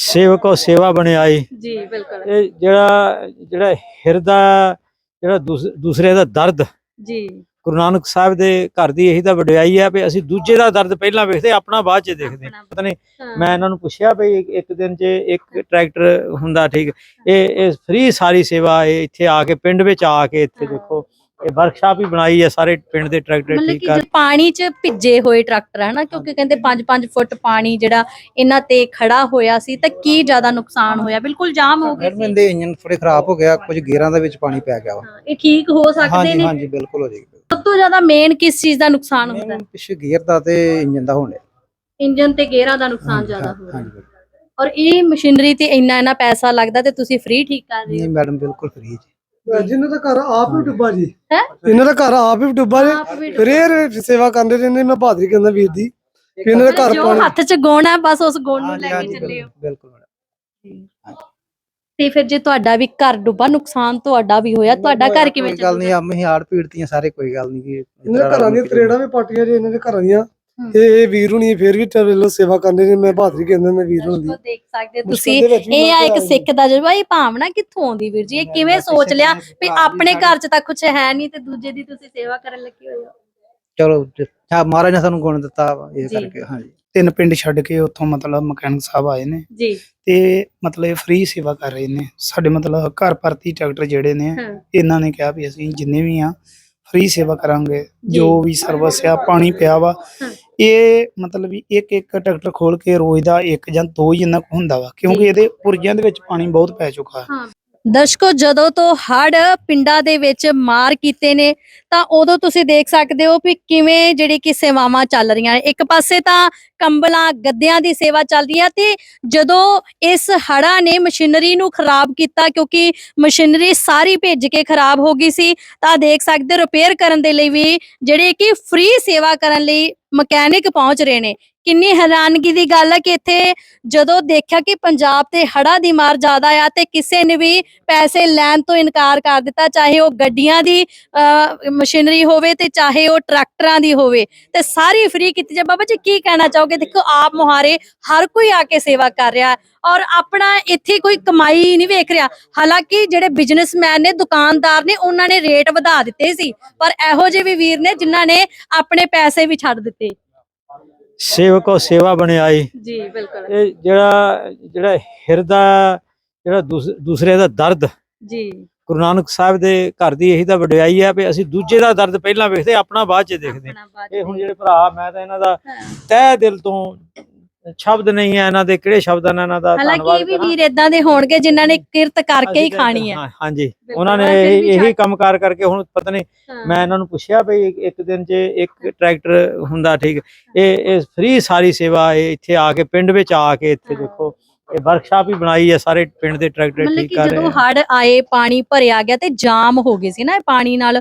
ਸੇਵਕੋ ਸੇਵਾ ਬਣਾਈ ਜੀ ਬਿਲਕੁਲ। ਇਹ ਜਿਹੜਾ ਜਿਹੜਾ ਹਿਰਦਾ ਜਿਹੜਾ ਦੂਸ- ਦੂਸਰੇ ਦਾ ਦਰਦ। ਜੀ। ਗੁਰੂ ਨਾਨਕ ਸਾਹਿਬ ਦੇ ਘਰ ਦੀ ਇਹੀ ਤਾਂ ਵਡਿਆਈ ਹੈ ਵੀ ਅਸੀਂ ਦੂਜੇ ਦਾ ਦਰਦ ਪਹਿਲਾਂ ਵੇਖਦੇ ਆਪਣਾ ਬਾਅਦ ਚ ਦੇਖਦੇ। ਪਤਾ ਨਹੀਂ। ਮੈਂ ਇਹਨਾਂ ਨੂੰ ਪੁੱਛਿਆ ਵੀ ਇੱਕ- ਦਿਨ 'ਚ ਇੱਕ ਟਰੈਕਟਰ ਹੁੰਦਾ ਠੀਕ। ਇਹ ਇਹ ਫ੍ਰੀ ਸਾਰੀ ਸੇਵਾ ਇਹ ਇੱਥੇ ਆ ਕੇ ਪਿੰਡ ਵਿੱਚ ਆ ਕੇ ਇੱਥੇ। ਦੇਖੋ। ਇਹ ਵਰਕਸ਼ਾਪ ਹੀ ਬਣਾਈ ਹੈ ਸਾਰੇ ਪਿੰਡ ਦੇ ਟਰੈਕਟਰ ਮਤਲਬ ਠੀਕ ਕਿ ਕਰ ਜੋ ਪਾਣੀ 'ਚ ਭਿੱਜੇ ਹੋਏ ਟਰੈਕਟਰ ਹੈ ਨਾ ਕਿਉਂਕਿ ਕਹਿੰਦੇ 5-5 ਫੁੱਟ ਪਾਣੀ ਜਿਹੜਾ ਇਹਨਾਂ ਤੇ ਖੜਾ ਹੋਇਆ ਸੀ ਤਾਂ ਕੀ ਜ਼ਿਆਦਾ ਨੁਕਸਾਨ ਹੋਇਆ? ਬਿਲਕੁਲ ਜਾਮ ਹੋ ਗਏ ਸੀ। ਇਹਦੇ ਇੰਜਨ ਥੋੜੇ ਖਰਾਬ ਹੋ ਗਿਆ ਕੁਝ ਗੇਅਰਾਂ ਦੇ ਵਿੱਚ ਪਾਣੀ ਪੈ ਗਿਆ ਵਾ। ਹਾਂ, ਇਹ ਠੀਕ ਹੋ ਸਕਦੇ ਹਾਂਜੀ ਨੇ? ਹਾਂਜੀ ਬਿਲਕੁਲ ਹੋ ਜਾਏਗੀ। ਸਭ ਤੋਂ ਜ਼ਿਆਦਾ ਮੇਨ ਕਿਸ ਚੀਜ਼ ਦਾ ਨੁਕਸਾਨ ਹੁੰਦਾ? ਹੈ ਪਿੱਛੇ ਗੇਅਰ ਦਾ ਤੇ ਇੰਜਨ ਦਾ ਹੋਣੇ। ਇੰਜਨ ਤੇ ਗੇਅਰਾਂ ਦਾ ਨੁਕਸਾਨ ਜ਼ਿਆਦਾ ਹੋ ਰਿਹਾ। ਹਾਂਜੀ। ਔਰ ਇਹ ਮਸ਼ੀਨਰੀ ਤੇ ਇੰਨਾ ਇੰਨਾ ਪੈਸਾ ਲੱਗਦਾ ਤੇ ਤੁਸੀਂ ਫ੍ਰੀ ਠੀਕ ਕਰ ਰਹੇ ਨਹੀਂ ਹੋ ਮੈਡਮ ਬਿਲਕੁਲ ਫ੍ਰੀ ਜੀ। ਜਿਨ੍ਹਾਂ ਦਾ ਘਰ ਆਪ ਹੀ ਡੁੱਬਾ ਜੀ। ਹੈ? ਇਹਨਾਂ ਦਾ ਘਰ ਆਪ ਹੀ ਡੁੱਬਾ ਆਪ ਵੀ ਜੀ ਸੇਵਾ ਕਰਦੇ ਰਹਿੰਦੇ ਮੈਂ ਬਹਾਦਰੀ ਕਹਿੰਦਾ ਵੀਰ ਦੀ ਵੀ ਇਹਨਾਂ ਦਾ ਘਰ ਜੋ ਪਾਣੀ ਹੱਥ 'ਚ ਗੁਣ ਹੈ ਬਸ ਉਸ ਗੁਣ ਨੂੰ ਲੈ ਕੇ ਚੱਲੇ ਹੋ। ਬਿਲਕੁਲ ਮੈਡਮ। ਤੇ ਫਿਰ ਜੇ ਤੁਹਾਡਾ ਵੀ ਘਰ ਡੁੱਬਾ ਨੁਕਸਾਨ ਤੁਹਾਡਾ ਵੀ ਹੋਇਆ ਤੁਹਾਡਾ ਘਰ ਕਿਵੇਂ ਕੋਈ ਗੱਲ ਨਹੀਂ ਚੱਲੂਗਾ ਆ ਮਹੀਆੜ ਪੀੜਤੀਆਂ ਸਾਰੇ ਕੋਈ ਗੱਲ ਨਹੀਂ। ਇਹਨਾਂ ਦੇ ਘਰਾਂ ਦੀਆਂ ਤਰੇੜਾਂ ਵੀ ਪਾਟੀਆਂ ਜੀ ਇਹਨਾਂ ਦੇ ਘਰਾਂ ਦੀਆਂ। ਇਹ ਵੀਰ ਹੁਣੀ ਫਿਰ ਵੀ ਚਲੋ ਸੇਵਾ ਕਰਦੇ ਨੇ ਮੈਂ ਬਹਾਦਰੀ ਕਹਿੰਦਾ ਮੈਂ ਵੀਰ ਹੁਣੀ ਦੀ ਦੇਖ ਸਕਦੇ ਹੋ ਮੁਸ਼ਕਿਲ ਤੁਸੀਂ ਦੇ ਵਿੱਚ ਵੀ ਇਹ ਆ ਇੱਕ ਸਿੱਖ ਦਾ ਜਜ਼ਬਾ ਇਹ ਭਾਵਨਾ ਕਿੱਥੋਂ ਆਉਂਦੀ ਵੀਰ ਜੀ? ਇਹ ਕਿਵੇਂ ਸੋਚ ਲਿਆ ਵੀ ਆਪਣੇ ਘਰ 'ਚ ਤਾਂ ਕੁਝ ਹੈ ਨਹੀਂ ਤੇ ਦੂਜੇ ਦੀ ਤੁਸੀਂ ਸੇਵਾ ਕਰਨ ਲੱਗੇ ਹੋਏ ਹੋ। ਚਲੋ ਜ- ਹਾਂ ਮਹਾਰਾਜ ਨੇ ਸਾਨੂੰ ਗੁਣ ਦਿੱਤਾ ਵਾ ਇਹ ਜੀ। ਕਰਕੇ ਹਾਂਜੀ ਤਿੰਨ ਪਿੰਡ ਛੱਡ ਕੇ ਉੱਥੋਂ ਮਤਲਬ ਮਕੈਨਿਕ ਸਾਹਿਬ ਆਏ ਨੇ ਜੀ। ਤੇ ਮਤਲਬ ਫ੍ਰੀ ਸੇਵਾ ਕਰ ਰਹੇ ਨੇ। ਸਾਡੇ ਮਤਲਬ ਘਰ ਭਰਤੀ ਟਰੈਕਟਰ ਜਿਹੜੇ ਨੇ ਹਾਂ। ਇਹਨਾਂ ਨੇ ਕਿਹਾ ਵੀ ਅਸੀਂ ਜਿੰਨੇ ਵੀ ਆ ਫ੍ਰੀ ਸੇਵਾ ਕਰਾਂਗੇ ਜੀ। ਵੀ ਸਰਵਿਸ ਆ ਪਾਣੀ ਪਿਆ ਵਾ। ਇਹ ਮਤਲਬ ਵੀ ਇੱਕ ਇੱਕ ਟਰੈਕਟਰ ਖੋਲ ਕੇ ਰੋਜ਼ ਦਾ ਇੱਕ ਜਾਂ ਦੋ ਹੀ ਇੰਨਾ ਕੁ ਹੁੰਦਾ ਵਾ। ਕਿਉਂਕਿ ਇਹਦੇ ਪੁਰਜਿਆਂ ਦੇ ਵਿੱਚ ਪਾਣੀ ਬਹੁਤ ਪੈ ਚੁੱਕਾ ਹੈ ਦਰਸ਼ਕੋ, ਜਦੋਂ ਤੋਂ ਹੜ ਪਿੰਡਾਂ ਦੇ ਵਿੱਚ ਮਾਰ ਕੀਤੇ ਨੇ, ਤਾਂ ਉਦੋਂ ਤੁਸੀਂ ਦੇਖ ਸਕਦੇ ਹੋ ਵੀ ਕਿਵੇਂ ਜਿਹੜੀ ਕਿ ਸੇਵਾਵਾਂ ਚੱਲ ਰਹੀਆਂ ਨੇ। ਇੱਕ ਪਾਸੇ ਤਾਂ ਕੰਬਲਾਂ, ਗੱਦਿਆਂ ਦੀ ਸੇਵਾ ਚੱਲ ਰਹੀ ਹੈ ਤੇ ਜਦੋਂ ਇਸ ਹੜ੍ਹਾਂ ਨੇ ਮਸ਼ੀਨਰੀ ਨੂੰ ਖਰਾਬ ਕੀਤਾ, ਕਿਉਂਕਿ ਮਸ਼ੀਨਰੀ ਸਾਰੀ ਭਿੱਜ ਕੇ ਖਰਾਬ ਹੋ ਗਈ ਸੀ, ਤਾਂ ਦੇਖ ਸਕਦੇ ਰਿਪੇਅਰ ਕਰਨ ਦੇ ਲਈ ਵੀ ਜਿਹੜੇ ਕਿ ਫ੍ਰੀ ਸੇਵਾ ਕਰਨ ਲਈ ਮਕੈਨਿਕ ਪਹੁੰਚ ਰਹੇ ਨੇ। ਕਿੰਨੀ ਹੈਰਾਨਗੀ ਦੀ ਗੱਲ ਹੈ ਕਿ ਇੱਥੇ ਜਦੋਂ ਦੇਖਿਆ ਕਿ ਪੰਜਾਬ ਤੇ ਹੜਾ ਦੀ ਮਾਰ ਜ਼ਿਆਦਾ ਆ ਤੇ ਕਿਸੇ ਨੇ ਵੀ ਪੈਸੇ ਲੈਣ ਤੋਂ ਇਨਕਾਰ ਕਰ ਦਿੱਤਾ, ਚਾਹੇ ਉਹ ਗੱਡੀਆਂ ਦੀ ਮਸ਼ੀਨਰੀ ਹੋਵੇ ਤੇ ਚਾਹੇ ਉਹ ਟਰੈਕਟਰਾਂ ਦੀ ਹੋਵੇ, ਤੇ ਸਾਰੀ ਫ੍ਰੀ ਕੀਤੀ ਜਾ ਬਾਬਾ ਜੀ, ਕੀ ਕਹਿਣਾ ਚਾਹੋਗੇ? ਦੇਖੋ, ਆਪ ਮੁਹਾਰੇ ਹਰ ਕੋਈ ਆ ਕੇ ਸੇਵਾ ਕਰ ਰਿਹਾ ਔਰ ਆਪਣਾ ਇੱਥੇ ਕੋਈ ਕਮਾਈ ਨਹੀਂ ਵੇਖ ਰਿਹਾ। ਹਾਲਾਂਕਿ ਜਿਹੜੇ ਬਿਜ਼ਨਸਮੈਨ ਨੇ, ਦੁਕਾਨਦਾਰ ਨੇ, ਉਹਨਾਂ ਨੇ ਰੇਟ ਵਧਾ ਦਿੱਤੇ ਸੀ, ਪਰ ਇਹੋ ਜਿਹੇ ਵੀ ਵੀਰ ਨੇ ਜਿਨ੍ਹਾਂ ਨੇ ਆਪਣੇ ਪੈਸੇ ਵੀ ਛੱਡ ਦਿੱਤੇ। ਸੇਵਕੋ ਸੇਵਾ ਬਣਾਈ ਜੀ ਬਿਲਕੁਲ। ਇਹ ਜਿਹੜਾ ਜਿਹੜਾ ਹਿਰਦਾ ਜਿਹੜਾ ਦੂਸ- ਦੂਸਰੇ ਦਾ ਦਰਦ। ਜੀ। ਗੁਰੂ ਨਾਨਕ ਸਾਹਿਬ ਦੇ ਘਰ ਦੀ ਇਹੀ ਤਾਂ ਵਡਿਆਈ ਹੈ ਵੀ ਅਸੀਂ ਦੂਜੇ ਦਾ ਦਰਦ ਪਹਿਲਾਂ ਵੇਖਦੇ ਆਪਣਾ ਬਾਅਦ ਚ ਦੇਖਦੇ। ਇਹ ਹੁਣ ਜਿਹੜੇ ਭਰਾ ਮੈਂ ਤਾਂ ਇਹਨਾਂ ਦਾ। ਤਹਿ ਦਿਲ ਤੋਂ ਸ਼ਬਦ ਨਹੀਂ ਹੈ ਇਹਨਾਂ ਦੇ ਕਿਹੜੇ ਸ਼ਬਦਾਂ ਨਾਲ ਇਹਨਾਂ ਦਾ ਹਾਲਾਂਕਿ ਧੰਨਵਾਦ ਇਹ ਵੀ ਕਰਾਂ। ਵੀਰ ਇਦਾਂ ਦੇ ਹੋਣਗੇ ਜਿਨ੍ਹਾਂ ਨੇ ਕਿਰਤ ਕਰਕੇ ਹੀ ਖਾਣੀ ਹੈ ਹਾਂ, ਹਾਂਜੀ ਉਹਨਾਂ ਨੇ ਇਹੀ ਛੱਡ- ਕੰਮਕਾਰ ਕਰਕੇ ਹੁਣ ਪਤਾ ਨਹੀਂ ਹਾਂ। ਮੈਂ ਇਹਨਾਂ ਨੂੰ ਪੁੱਛਿਆ ਵੀ ਇੱਕ- ਇੱਕ ਦਿਨ 'ਚ ਇੱਕ ਟਰੈਕਟਰ ਹੁੰਦਾ ਠੀਕ ਇਹ ਇਹ ਫ੍ਰੀ ਸਾਰੀ ਸੇਵਾ ਇਹ ਇੱਥੇ ਆ ਕੇ ਪਿੰਡ ਵਿੱਚ ਆ ਕੇ ਇੱਥੇ ਹਾਂ। ਦੇਖੋ ਇਹ ਵਰਕਸ਼ਾਪ ਹੀ ਬਣਾਈ ਹੈ ਸਾਰੇ ਪਿੰਡ ਦੇ ਟਰੈਕਟਰ ਮਤਲਬ ਠੀਕ ਕਿ ਕਰ ਰਹੇ ਜਦੋਂ। ਹੜ ਆਏ ਪਾਣੀ ਭਰਿਆ ਗਿਆ ਤੇ ਜਾਮ ਹੋ ਗਏ ਸੀ ਨਾ ਇਹ ਪਾਣੀ ਨਾਲ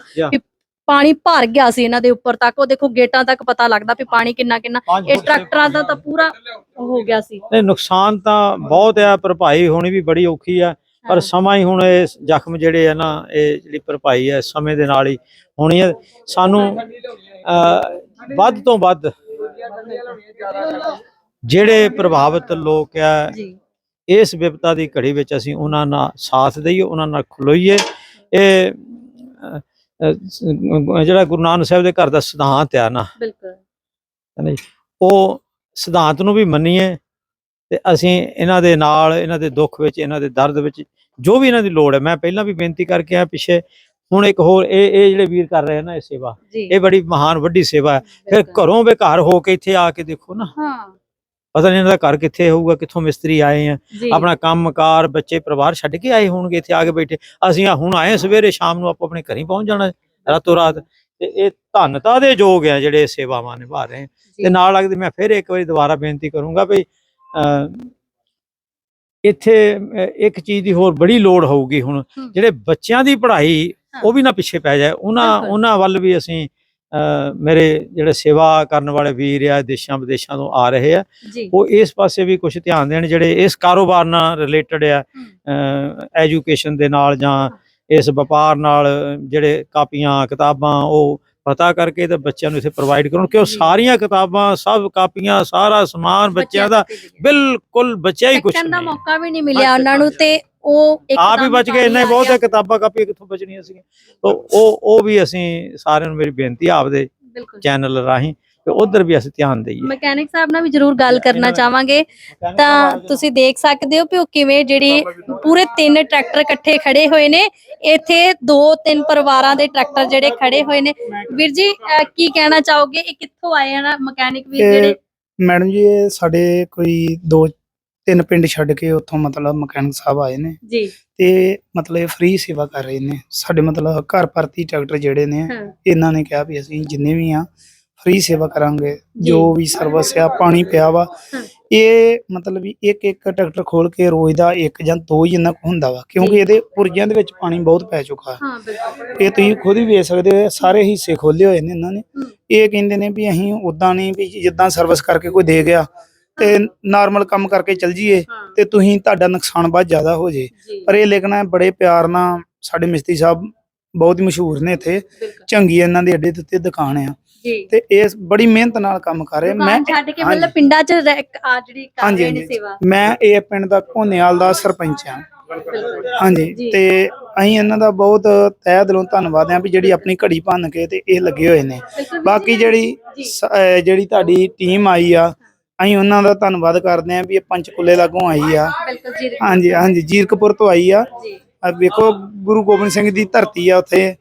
ਪਾਣੀ ਭਰ ਗਿਆ ਸੀ ਇਹਨਾਂ ਦੇ ਉੱਪਰ ਤੱਕ ਉਹ ਦੇਖੋ ਗੇਟਾਂ ਤੱਕ ਪਤਾ ਲੱਗਦਾ ਵੀ ਪਾਣੀ ਕਿੰਨਾ ਕਿੰਨਾ। ਇਹ ਟਰੈਕਟਰਾਂ ਦਾ ਤਾਂ ਪੂਰਾ ਹੋ ਗਿਆ ਸੀ। ਨਹੀਂ ਨੁਕਸਾਨ ਤਾਂ ਬਹੁਤ ਆ ਭਰਪਾਈ ਹੋਣੀ ਵੀ ਬੜੀ ਔਖੀ ਆ ਪਰ। ਸਮਾਂ ਹੀ ਹੁਣ ਇਹ ਜ਼ਖਮ ਜਿਹੜੇ ਆ ਨਾ ਇਹ ਜਿਹੜੀ ਭਰਪਾਈ ਹੈ ਸਮੇਂ ਦੇ ਨਾਲ ਹੀ ਹੋਣੀ ਹੈ ਸਾਨੂੰ ਅਹ, ਵੱਧ ਤੋਂ ਵੱਧ ਜਿਹੜੇ ਪ੍ਰਭਾਵਿਤ ਲੋਕ ਆ ਇਸ ਵਿਪਤਾ ਦੀ ਘੜੀ ਵਿੱਚ ਅਸੀਂ ਉਹਨਾਂ ਨਾਲ ਸਾਥ ਦਈਏ ਉਹਨਾਂ ਨਾਲ ਖਲੋਈਏ। ਇਹ ਜਿਹੜਾ ਗੁਰੂ ਨਾਨਕ ਸਾਹਿਬ ਦੇ ਘਰ ਦਾ ਸਿਧਾਂਤ ਆ ਨਾ ਬਿਲਕੁਲ। ਉਹ ਸਿਧਾਂਤ ਨੂੰ ਵੀ ਮੰਨੀਏ ਤੇ ਅਸੀਂ ਇਹਨਾਂ ਦੇ ਨਾਲ ਇਹਨਾਂ ਦੇ ਦੁੱਖ ਵਿੱਚ ਇਹਨਾਂ ਦੇ ਦਰਦ ਵਿੱਚ ਜੋ ਵੀ ਇਹਨਾਂ ਦੀ ਲੋੜ ਹੈ ਮੈਂ ਪਹਿਲਾਂ ਵੀ ਬੇਨਤੀ ਕਰਕੇ ਆ ਪਿੱਛੇ ਹੁਣ ਇੱਕ ਹੋਰ ਇਹ ਇਹ ਜਿਹੜੇ ਵੀਰ ਕਰ ਰਹੇ ਨਾ ਇਹ ਸੇਵਾ ਇਹ ਬੜੀ ਮਹਾਨ ਵੱਡੀ ਸੇਵਾ ਹੈ। ਫਿਰ। ਘਰੋਂ ਬੇਘਰ ਹੋ ਕੇ ਇੱਥੇ ਆ ਕੇ ਦੇਖੋ ਨਾ। ਹਾਂ। ਪਤਾ ਨਹੀਂ ਇਹਨਾਂ ਦਾ ਘਰ ਕਿੱਥੇ ਹੋਊਗਾ ਕਿੱਥੋਂ ਮਿਸਤਰੀ ਆਏ ਆ ਆਪਣਾ ਕੰਮਕਾਰ ਬੱਚੇ ਪਰਿਵਾਰ ਛੱਡ ਕੇ ਆਏ ਹੋਣਗੇ ਇੱਥੇ ਆ ਕੇ ਬੈਠੇ ਅਸੀਂ ਹੁਣ ਆਏ ਸਵੇਰੇ ਸ਼ਾਮ ਨੂੰ ਆਪੋ ਆਪਣੇ ਘਰੀ ਪਹੁੰਚ ਜਾਣਾ ਰਾਤੋਂ ਰਾਤ ਤੇ ਇਹ ਧੰਨਤਾ ਦੇ ਯੋਗ ਆ ਜਿਹੜੇ ਸੇਵਾਵਾਂ ਨਿਭਾ ਰਹੇ। ਤੇ ਨਾਲ ਲੱਗਦੇ ਮੈਂ ਫਿਰ ਇੱਕ ਵਾਰੀ ਦੁਬਾਰਾ ਬੇਨਤੀ ਕਰੂੰਗਾ ਵੀ ਇੱਥੇ ਇੱਕ ਚੀਜ਼ ਦੀ ਹੋਰ ਬੜੀ ਲੋੜ ਹੋਊਗੀ ਹੁਣ। ਜਿਹੜੇ ਬੱਚਿਆਂ ਦੀ ਪੜ੍ਹਾਈ। ਉਹ ਵੀ ਨਾ ਪਿੱਛੇ ਪੈ ਜਾਏ ਉਹਨਾਂ। ਉਹਨਾਂ ਵੱਲ ਵੀ ਅਸੀਂ ਮੇਰੇ ਜਿਹੜੇ ਸੇਵਾ ਕਰਨ ਵਾਲੇ ਵੀਰ ਆ ਦੇਸ਼ਾਂ ਵਿਦੇਸ਼ਾਂ ਤੋਂ ਆ ਰਹੇ ਆ ਉਹ ਇਸ ਪਾਸੇ ਵੀ ਕੁਝ ਧਿਆਨ ਦੇਣ ਜਿਹੜੇ ਇਸ ਕਾਰੋਬਾਰ ਨਾਲ ਰਿਲੇਟਡ ਆ ਐਜੂਕੇਸ਼ਨ ਦੇ ਨਾਲ ਜਾਂ ਇਸ ਵਪਾਰ ਨਾਲ ਜਿਹੜੇ ਕਾਪੀਆਂ ਕਿਤਾਬਾਂ ਉਹ ਪਤਾ ਕਰਕੇ ਤੇ ਬੱਚਿਆਂ ਨੂੰ ਇੱਥੇ ਪ੍ਰੋਵਾਈਡ ਕਰੋ ਕਿ ਉਹ ਸਾਰੀਆਂ ਕਿਤਾਬਾਂ ਸਭ ਕਾਪੀਆਂ ਸਾਰਾ ਸਮਾਨ ਬੱਚਿਆਂ ਦਾ ਬਿਲਕੁਲ ਬੱਚਿਆ ਹੀ ਕੁਝ ਦਾ ਨਹੀਂ। ਮੌਕਾ ਵੀ ਨਹੀਂ ਮਿਲਿਆ ਉਹਨਾਂ ਨੂੰ ਤੇ ਉਹ ਆਪ ਹੀ ਬਚ ਗਏ ਇੰਨਾ ਬਹੁਤ ਹੈ ਕਿਤਾਬਾਂ ਕਾਪੀਆਂ ਕਿੱਥੋਂ ਬਚਣੀਆਂ ਸੀਗੀਆਂ? ਤਾਂ ਉਹ ਉਹ ਵੀ ਅਸੀਂ ਸਾਰਿਆਂ ਨੂੰ ਮੇਰੀ ਬੇਨਤੀ ਆਪਦੇ ਚੈਨਲ ਰਾਹੀਂ ਤੇ ਉਧਰ ਵੀ ਅਸੀਂ ਧਿਆਨ ਦਈਏ। ਮਕੈਨਿਕ ਸਾਹਿਬ ਨਾਲ ਵੀ ਜ਼ਰੂਰ ਗੱਲ ਕਰਨਾ ਚਾਹਾਂਗੇ। ਤਾਂ ਤੁਸੀਂ ਦੇਖ ਸਕਦੇ ਹੋ ਕਿ ਉਹ ਕਿਵੇਂ ਜਿਹੜੀ ਪੂਰੇ ਤਿੰਨ ਟਰੈਕਟਰ ਇਕੱਠੇ ਖੜੇ ਹੋਏ ਨੇ। ਇੱਥੇ ਦੋ ਤਿੰਨ ਪਰਿਵਾਰਾਂ ਦੇ ਟਰੈਕਟਰ ਜਿਹੜੇ ਖੜੇ ਹੋਏ ਨੇ। ਵੀਰ ਜੀ ਕੀ ਕਹਿਣਾ ਚਾਹੋਗੇ? ਇਹ ਕਿੱਥੋਂ ਆਏ ਆ ਮਕੈਨਿਕ ਵੀਰ ਜਿਹੜੇ ਮੈਡਮ ਜੀ ਇਹ ਸਾਡੇ ਕੋਈ ਦੋ ਤਿੰਨ ਪਿੰਡ ਛੱਡ ਕੇ ਉੱਥੋਂ ਮਤਲਬ ਮਕੈਨਿਕ ਸਾਹਿਬ ਆਏ ਨੇ। ਜੀ। ਤੇ ਮਤਲਬ ਇਹ ਫ੍ਰੀ ਸੇਵਾ ਕਰ ਰਹੇ ਨੇ। ਸਾਡੇ ਮਤਲਬ ਘਰ ਪਰਤੀ ਟਰੈਕਟਰ ਜਿਹੜੇ ਨੇ ਇਹਨਾਂ ਨੇ ਕਿਹਾ ਵੀ ਅਸੀਂ ਜਿੰਨੇ ਵੀ ਆ ਫ੍ਰੀ ਸੇਵਾ ਕਰਾਂਗੇ। ਜੀ। ਵੀ ਸਰਵਿਸ ਆ ਪਾਣੀ ਪਿਆ ਵਾ। ਇਹ ਮਤਲਬ ਵੀ ਇੱਕ ਇੱਕ ਟਰੈਕਟਰ ਖੋਲ ਕੇ ਰੋਜ਼ ਦਾ ਇੱਕ ਜਾਂ ਦੋ ਹੀ ਜਿੰਨਾ ਕੁ ਹੁੰਦਾ ਵਾ। ਕਿਉਂਕਿ। ਇਹਦੇ ਪੁਰਜਿਆਂ ਦੇ ਵਿੱਚ ਪਾਣੀ ਬਹੁਤ ਪੈ ਚੁੱਕਾ। ਹੈ ਹਾਂ ਬਿਲਕੁਲ। ਇਹ ਤੁਸੀਂ ਖੁਦ ਹੀ ਵੇਖ ਸਕਦੇ ਹੋ ਸਾਰੇ ਹਿੱਸੇ ਖੋਲੇ ਹੋਏ ਨੇ ਇਹਨਾਂ ਨੇ। ਇਹ ਕਹਿੰਦੇ ਨੇ ਵੀ ਅਸੀਂ ਉਦਾਂ ਨਹੀਂ ਵੀ ਜਿੱਦਾਂ ਸਰਵਿਸ ਕਰਕੇ ਕੋਈ ਦੇ ਗਿਆ। ਤੇ ਨਾਰਮਲ ਕੰਮ ਕਰਕੇ ਚਲ ਜੀਏ ਤੇ ਤੁਸੀਂ ਤੁਹਾਡਾ ਨੁਕਸਾਨ ਬਹੁਤ ਜ਼ਿਆਦਾ ਹੋ ਜੇ। ਪਰ ਇਹ ਲਿਖਣਾ ਬੜੇ ਪਿਆਰ ਨਾਲ ਸਾਡੇ ਮਿਸਤਰੀ ਸਾਹਿਬ ਬਹੁਤ ਹੀ ਮਸ਼ਹੂਰ ਨੇ ਇੱਥੇ। ਚੰਗੀ ਇਹਨਾਂ ਦੇ ਅੱਡੇ ਉੱਤੇ ਦੁਕਾਨ ਆ। ਤੇ ਇਹ ਬੜੀ ਮਿਹਨਤ ਨਾਲ ਕੰਮ ਕਰ ਰਹੇ ਮੈਂ ਛੱਡ ਕੇ। ਮਤਲਬ ਪਿੰਡਾਂ 'ਚ ਆ ਜਿਹੜੀ ਕਰ ਰਹੇ ਨੇ ਸੇਵਾ। ਮੈਂ ਇਹ ਪਿੰਡ ਦਾ ਘੋਨੇਵਾਲ ਦਾ ਸਰਪੰਚ ਆ। ਹਾਂਜੀ। ਤੇ ਅਸੀਂ ਇਹਨਾਂ ਦਾ ਬਹੁਤ ਤਹਿ ਦਿਲੋਂ ਧੰਨਵਾਦ ਆ ਵੀ ਜਿਹੜੀ ਆਪਣੀ ਘੜੀ ਭੰਨ ਕੇ ਤੇ ਇਹ ਲੱਗੇ ਹੋਏ ਨੇ। ਬਾਕੀ ਜਿਹੜੀ ਜਿਹੜੀ ਤੁਹਾਡੀ ਟੀਮ ਆਈ ਆ ਅਸੀਂ ਉਹਨਾਂ ਦਾ ਧੰਨਵਾਦ ਕਰਦੇ ਆ ਵੀ ਇਹ ਪੰਚਕੁਲੇ ਲਾਗੋਂ ਆਈ ਆ। ਬਿਲਕੁਲ ਜੀ। ਹਾਂਜੀ ਹਾਂਜੀ ਜੀਰਕਪੁਰ ਤੋਂ ਆਈ ਆ। ਜੀ। ਆ ਵੇਖੋ ਗੁਰੂ ਗੋਬਿੰਦ ਸਿੰਘ ਦੀ ਧਰਤੀ ਆ ਉੱਥੇ।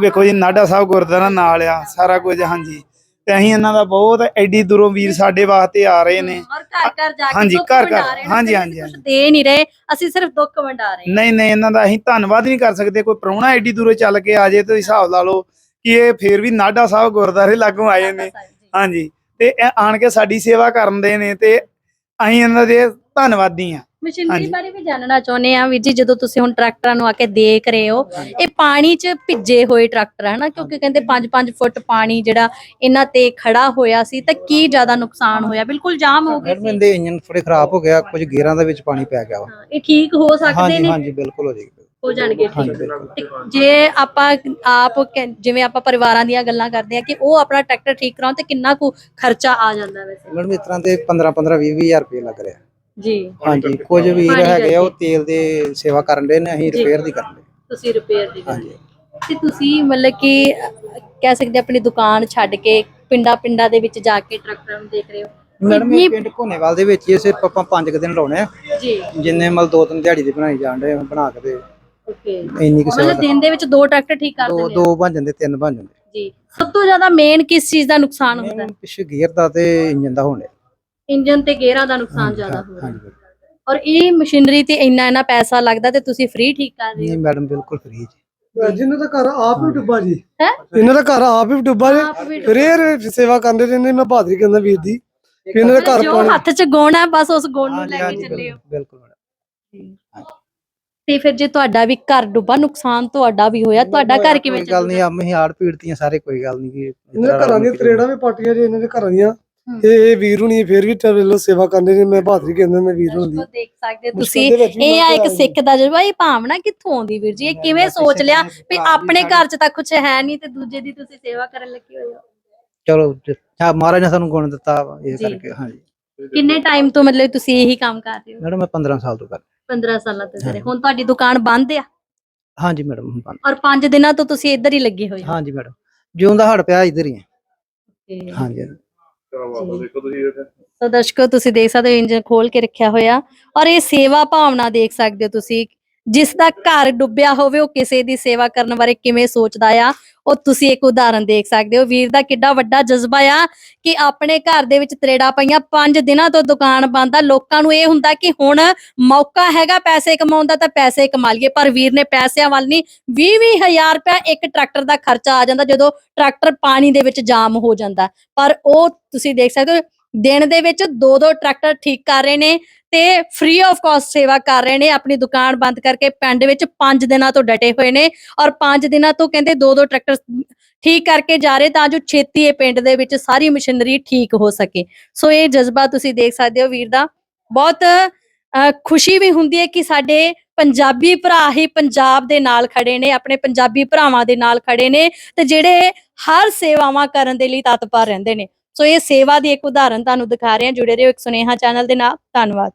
ਵੇਖੋ ਜੀ ਨਾਡਾ ਸਾਹਿਬ ਗੁਰਦੁਆਰਾ ਨਾਲ ਆ ਸਾਰਾ ਕੁਝ ਹਾਂਜੀ। ਤੇ ਅਸੀਂ ਇਹਨਾਂ ਦਾ ਬਹੁਤ ਐਡੀ ਦੂਰੋਂ ਵੀਰ ਸਾਡੇ ਵਾਸਤੇ ਆ ਰਹੇ ਨੇ। ਔਰ ਘਰ ਘਰ ਜਾ ਕੇ ਹਾਂਜੀ, ਦੁੱਖ ਘਰ- ਘਰ, ਵੰਡਾ ਰਹੇ ਨੇ, ਹਾਂਜੀ, ਹਾਂਜੀ, ਕੁਛ ਦੇ ਨਹੀਂ ਰਹੇ ਅਸੀਂ ਸਿਰਫ ਦੁੱਖ ਵੰਡਾ ਰਹੇ ਹਾਂ। ਨਹੀਂ ਨਹੀਂ ਇਹਨਾਂ ਦਾ ਅਸੀਂ ਧੰਨਵਾਦ ਨਹੀਂ ਕਰ ਸਕਦੇ ਕੋਈ ਪ੍ਰਾਹੁਣਾ ਐਡੀ ਦੂਰੋਂ ਚੱਲ ਕੇ ਆ ਜੇ ਤੇ ਹਿਸਾਬ ਲਾ ਲਓ ਕਿ ਇਹ ਫੇਰ ਵੀ ਨਾਡਾ ਸਾਹਿਬ ਗੁਰਦੁਆਰੇ ਲਾਗੋਂ ਆਏ ਨੇ। ਹਾਂਜੀ। ਤੇ ਇਹ ਆਣ ਕੇ ਸਾਡੀ ਸੇਵਾ ਕਰਨ ਦੇ ਨੇ ਤੇ ਅਸੀਂ ਇਹਨਾਂ ਦੇ ਧੰਨਵਾਦੀ ਆ ਮਸ਼ੀਨਰੀ। ਬਾਰੇ ਵੀ ਜਾਣਨਾ ਚਾਹੁੰਦੇ ਆ ਵੀਰ ਜੀ ਜਦੋਂ ਤੁਸੀਂ ਹੁਣ ਟਰੈਕਟਰਾਂ ਨੂੰ ਆ ਕੇ ਦੇਖ ਰਹੇ ਹੋ ਇਹ ਪਾਣੀ 'ਚ ਭਿੱਜੇ ਹੋਏ ਟਰੈਕਟਰ ਹੈ ਨਾ ਕਿਉਂਕਿ ਕਹਿੰਦੇ 5-5 ਫੁੱਟ ਪਾਣੀ ਜਿਹੜਾ ਇਹਨਾਂ ਤੇ ਖੜਾ ਹੋਇਆ ਸੀ ਤਾਂ ਕੀ ਜ਼ਿਆਦਾ ਨੁਕਸਾਨ ਹੋਇਆ? ਬਿਲਕੁਲ ਜਾਮ ਹੋ ਗਏ ਮੈਡਮ ਸੀ ਇਹਦੇ ਇੰਜਨ ਥੋੜੇ ਖਰਾਬ ਹੋ ਗਿਆ ਕੁਝ ਗੇਅਰਾਂ ਦੇ ਵਿੱਚ ਪਾਣੀ ਪੈ ਗਿਆ ਵਾ। ਹਾਂ, ਇਹ ਠੀਕ ਹੋ ਸਕਦੇ ਹਾਂਜੀ ਨੇ? ਹਾਂਜੀ ਬਿਲਕੁਲ ਹੋ ਜਾਏਗੀ ਹੋ ਜਾਣਗੇ। ਠੀਕ ਤੇ ਜੇ ਆਪਾਂ ਆਪ ਕਹਿ- ਜਿਵੇਂ ਆਪਾਂ ਪਰਿਵਾਰਾਂ ਦੀਆਂ ਗੱਲਾਂ ਕਰਦੇ ਆ ਕਿ ਉਹ ਆਪਣਾ ਟਰੈਕਟਰ ਠੀਕ ਕਰਾਉਣ ਤੇ ਕਿੰਨਾ ਕੁ ਖਰਚਾ ਆ ਜਾਂਦਾ ਵੈਸੇ? ਮੈਡਮ ਇਸ ਤਰ੍ਹਾਂ ਦੇ 15 15 20 20000 ਰੁਪਏ ਲੱਗ ਰਿਹਾ। ਜੀ। ਹਾਂਜੀ ਕੁਝ ਵੀਰ ਪਾਣੀ ਹੈਗੇ ਆ ਉਹ। ਤੇਲ ਦੇ ਸੇਵਾ ਕਰਨ ਦੇ ਨੇ ਅਸੀਂ ਜੀ। ਰਿਪੇਅਰ ਦੀ ਕਰਨ ਦੇ। ਤੁਸੀਂ ਰਿਪੇਅਰ ਦੀ ਹਾਂਜੀ। ਤੇ ਤੁਸੀਂ ਮਤਲਬ ਕਿ ਅਹ, ਕਹਿ ਸਕਦੇ ਆਪਣੀ ਦੁਕਾਨ ਛੱਡ ਕੇ ਪਿੰਡਾਂ ਪਿੰਡਾਂ ਦੇ ਵਿੱਚ ਜਾ ਕੇ ਟਰੈਕਟਰਾਂ ਨੂੰ ਦੇਖ ਰਹੇ ਹੋ? ਮੈਡਮ ਇਹ ਪਿੰਡ ਘੋਨੇਵਾਲ ਦੇ ਵਿੱਚ ਹੀ ਸਿਰਫ ਆਪਾਂ 5 ਕੁ ਦਿਨ ਲਾਉਣੇ ਆ। ਜੀ। ਜਿੰਨੇ ਮਲ ਦੋ ਤਿੰਨ ਦਿਹਾੜੀ ਦੇ ਬਣਾਈ ਜਾਣ ਦੇ ਬਣਾ ਕੇ ਤੇ ਓਕੇ ਇੰਨੀ ਕੁ ਸੇਵਾ ਮਤਲਬ ਦਿਨ ਦੇ ਵਿੱਚ ਦੋ ਟਰੈਕਟਰ ਠੀਕ ਕਰ ਦੋ ਦਿੰਦੇ ਹੋ ਦੋ ਬਣ ਜਾਂਦੇ ਤਿੰਨ ਬਣ ਜਾਂਦੇ। ਜੀ। ਸਭ ਤੋਂ ਜ਼ਿਆਦਾ ਮੇਨ ਕਿਸ ਚੀਜ਼ ਦਾ ਨੁਕਸਾਨ ਹੁੰਦਾ? ਹੈ ਪਿੱਛੇ ਗੇਅਰ ਦਾ ਤੇ ਇੰਜਨ ਦਾ ਹੋਣੇ। ਇੰਜਨ ਤੇ ਗੇਅਰਾਂ ਦਾ ਨੁਕਸਾਨ ਜ਼ਿਆਦਾ ਹੋ ਰਿਹਾ ਹਾਂਜੀ ਔਰ ਇਹ ਮਸ਼ੀਨਰੀ ਤੇ ਇੰਨਾ ਇੰਨਾ ਪੈਸਾ ਲੱਗਦਾ ਤੇ ਤੁਸੀਂ ਫ੍ਰੀ ਠੀਕ ਕਰ ਰਹੇ ਨਹੀਂ ਹੋ? ਮੈਡਮ ਬਿਲਕੁਲ ਫ੍ਰੀ ਜੀ। ਜਿਨ੍ਹਾਂ ਦਾ ਘਰ ਆਪ ਹੀ। ਡੁੱਬਾ ਜੀ? ਹੈ? ਇਹਨਾਂ ਦਾ ਘਰ ਆਪ ਹੀ ਡੁੱਬਾ ਜੀ? ਆਪ ਵੀ ਫਿਰ ਇਹ ਸੇਵਾ ਕਰਦੇ ਰਹਿੰਦੇ ਮੈਂ ਬਹਾਦਰੀ ਕਹਿੰਦਾ ਵੀਰ ਦੀ ਵੀ ਇਹਨਾਂ ਦਾ ਘਰ ਜੋ ਪਾਣੀ ਹੱਥ 'ਚ ਗੁਣ ਹੈ ਬਸ ਉਸ ਗੁਣ ਨੂੰ ਲੈ ਕੇ ਚੱਲੇ ਹੋ। ਬਿਲਕੁਲ ਮੈਡਮ ਤੇ ਫਿਰ ਜੇ ਤੁਹਾਡਾ ਵੀ ਘਰ ਡੁੱਬਾ ਨੁਕਸਾਨ ਤੁਹਾਡਾ ਵੀ ਹੋਇਆ ਤੁਹਾਡਾ ਘਰ ਕਿਵੇਂ ਕੋਈ ਗੱਲ ਨਹੀਂ ਚੱਲੂਗਾ ਆ ਅਸੀਂ ਹਾੜ ਪੀੜਤੀਆਂ ਸਾਰੇ ਕੋਈ ਗੱਲ ਨਹੀਂ ਕਿ ਇਹਨਾਂ ਦੇ ਘਰਾਂ ਦੀਆਂ ਤਰੇੜਾਂ ਵੀ ਪਾਟੀਆਂ ਜੀ ਇਹਨਾਂ ਦੇ ਘਰਾਂ ਦੀਆਂ। ਹਮ। ਇਹ ਇਹ ਵੀਰ ਹੁਣੀ ਫਿਰ ਵੀ ਚੱਲੋ ਸੇਵਾ ਕਰਦੇ ਨੇ ਮੈਂ ਬਹਾਦਰੀ ਕਹਿੰਦਾ ਮੈਂ ਵੀਰ ਹੁਣੀ ਦੇਖ ਸਕਦੇ ਹੋ ਤੁਸੀਂ ਇਹ ਆ ਇੱਕ ਸਿੱਖ ਦਾ ਜਜ਼ਬਾ ਇਹ ਭਾਵਨਾ ਕਿੱਥੋਂ ਆਉਂਦੀ ਵੀਰ ਜੀ? ਇਹ ਕਿਵੇਂ ਸੋਚ ਲਿਆ ਵੀ ਆਪਣੇ ਘਰ 'ਚ ਤਾਂ ਕੁਝ ਹੈ ਨਹੀਂ ਤੇ ਦੂਜੇ ਦੀ ਤੁਸੀਂ ਸੇਵਾ ਕਰਨ ਲੱਗੇ ਹੋਏ ਹੋ? ਚਲੋ ਜ- ਹਾਂ ਮਹਾਰਾਜ ਨੇ ਸਾਨੂੰ ਗੁਣ ਦਿੱਤਾ ਵਾ, ਇਹ ਜੀ। ਕਰਕੇ ਹਾਂਜੀ। ਕਿੰਨੇ ਟਾਈਮ ਤੋਂ ਮਤਲਬ ਤੁਸੀਂ ਇਹੀ ਕੰਮ ਕਰ ਰਹੇ ਹੋ? ਮੈਡਮ ਮੈਂ 15 ਸਾਲ ਤੋਂ ਕਰ 15 ਸਾਲਾਂ ਤੋਂ ਕਰੇ। ਹੁਣ ਤੁਹਾਡੀ ਦੁਕਾਨ ਬੰਦ ਆ? ਹਾਂਜੀ ਮੈਡਮ ਹੁਣ ਬੰਦ। ਔਰ 5 ਦਿਨਾਂ ਤੋਂ ਤੁਸੀਂ ਇੱਧਰ ਹੀ ਲੱਗੇ ਹੋਏ ਹੋ? ਹਾਂਜੀ ਮੈਡਮ ਜਿਉਂ ਦਾ ਹੜ ਪਿਆ ਇੱਧਰ ਹੀ ਹੈ ਤੇ ਹਾਂਜੀ। ਸੋ ਦਰਸ਼ਕੋ ਤੁਸੀਂ ਦੇਖ ਸਕਦੇ ਹੋ ਇੰਜਨ ਖੋਲ ਕੇ ਰੱਖਿਆ ਹੋਇਆ। ਔਰ ਇਹ ਸੇਵਾ ਭਾਵਨਾ ਦੇਖ ਸਕਦੇ ਹੋ ਤੁਸੀਂ ਜਿਸ ਦਾ ਘਰ ਡੁੱਬਿਆ ਹੋਵੇ ਉਹ ਕਿਸੇ ਦੀ ਸੇਵਾ ਕਰਨ ਬਾਰੇ ਕਿਵੇਂ ਸੋਚਦਾ ਆ? ਉਹ ਤੁਸੀਂ ਇੱਕ ਉਦਾਹਰਨ ਦੇਖ ਸਕਦੇ ਹੋ। ਵੀਰ ਦਾ ਕਿੱਡਾ ਵੱਡਾ ਜਜ਼ਬਾ ਆ ਕਿ ਆਪਣੇ ਘਰ ਦੇ ਵਿੱਚ ਤਰੇੜਾ ਪਈਆਂ। 5 ਦਿਨਾਂ ਤੋਂ ਦੁਕਾਨ ਬੰਦ ਆ। ਲੋਕਾਂ ਨੂੰ ਇਹ ਹੁੰਦਾ ਕਿ ਹੁਣ ਮੌਕਾ ਹੈਗਾ ਪੈਸੇ ਕਮਾਉਣ ਦਾ ਤਾਂ ਪੈਸੇ ਕਮਾ ਲਈਏ। ਪਰ ਵੀਰ ਨੇ ਪੈਸਿਆਂ ਵੱਲ ਨਹੀਂ 20 ਹਜ਼ਾਰ ਰੁਪਏ ਇੱਕ ਟਰੈਕਟਰ ਦਾ ਖਰਚਾ ਆ ਜਾਂਦਾ ਜਦੋਂ ਟਰੈਕਟਰ ਪਾਣੀ ਦੇ ਵਿੱਚ ਜਾਮ ਹੋ ਜਾਂਦਾ। ਪਰ ਉਹ ਤੁਸੀਂ ਦੇਖ ਸਕਦੇ ਹੋ, ਦਿਨ ਦੇ ਵਿੱਚ ਦੋ ਦੋ ਟਰੈਕਟਰ ਠੀਕ ਕਰ ਰਹੇ ਨੇ। ਤੇ ਫ੍ਰੀ ਆਫ ਕਾਸਟ ਸੇਵਾ ਕਰ ਰਹੇ ਨੇ, ਆਪਣੀ ਦੁਕਾਨ ਬੰਦ ਕਰਕੇ ਪਿੰਡ ਵਿੱਚ 5 ਦਿਨਾਂ ਤੋਂ ਡਟੇ ਹੋਏ ਨੇ ਔਰ 5 ਦਿਨਾਂ ਤੋਂ ਕਹਿੰਦੇ ਦੋ ਦੋ ਟਰੈਕਟਰ ਠੀਕ ਕਰਕੇ ਜਾ ਰਹੇ ਤਾਂ ਜੋ ਛੇਤੀ ਇਹ ਪਿੰਡ ਦੇ ਵਿੱਚ ਸਾਰੀ ਮਸ਼ੀਨਰੀ ਠੀਕ ਹੋ ਸਕੇ। ਸੋ ਇਹ ਜਜ਼ਬਾ ਤੁਸੀਂ ਦੇਖ ਸਕਦੇ ਹੋ ਵੀਰ ਦਾ। ਬਹੁਤ ਖੁਸ਼ੀ ਵੀ ਹੁੰਦੀ ਹੈ ਕਿ ਸਾਡੇ ਪੰਜਾਬੀ ਭਰਾ ਹੀ ਪੰਜਾਬ ਦੇ ਨਾਲ ਖੜੇ ਨੇ, ਆਪਣੇ ਪੰਜਾਬੀ ਭਰਾਵਾਂ ਦੇ ਨਾਲ ਖੜੇ ਨੇ ਤੇ ਜਿਹੜੇ ਹਰ ਸੇਵਾਵਾਂ ਕਰਨ ਦੇ ਲਈ ਤਤਪਰ ਰਹਿੰਦੇ ਨੇ। ਸੋ ਇਹ ਸੇਵਾ ਦੀ ਇੱਕ ਉਦਾਹਰਨ ਤੁਹਾਨੂੰ ਦਿਖਾ ਰਹੇ ਹਾਂ। ਜੁੜੇ ਰਹੋ ਇੱਕ ਸੁਨੇਹਾ ਚੈਨਲ ਦੇ ਨਾਲ। ਧੰਨਵਾਦ।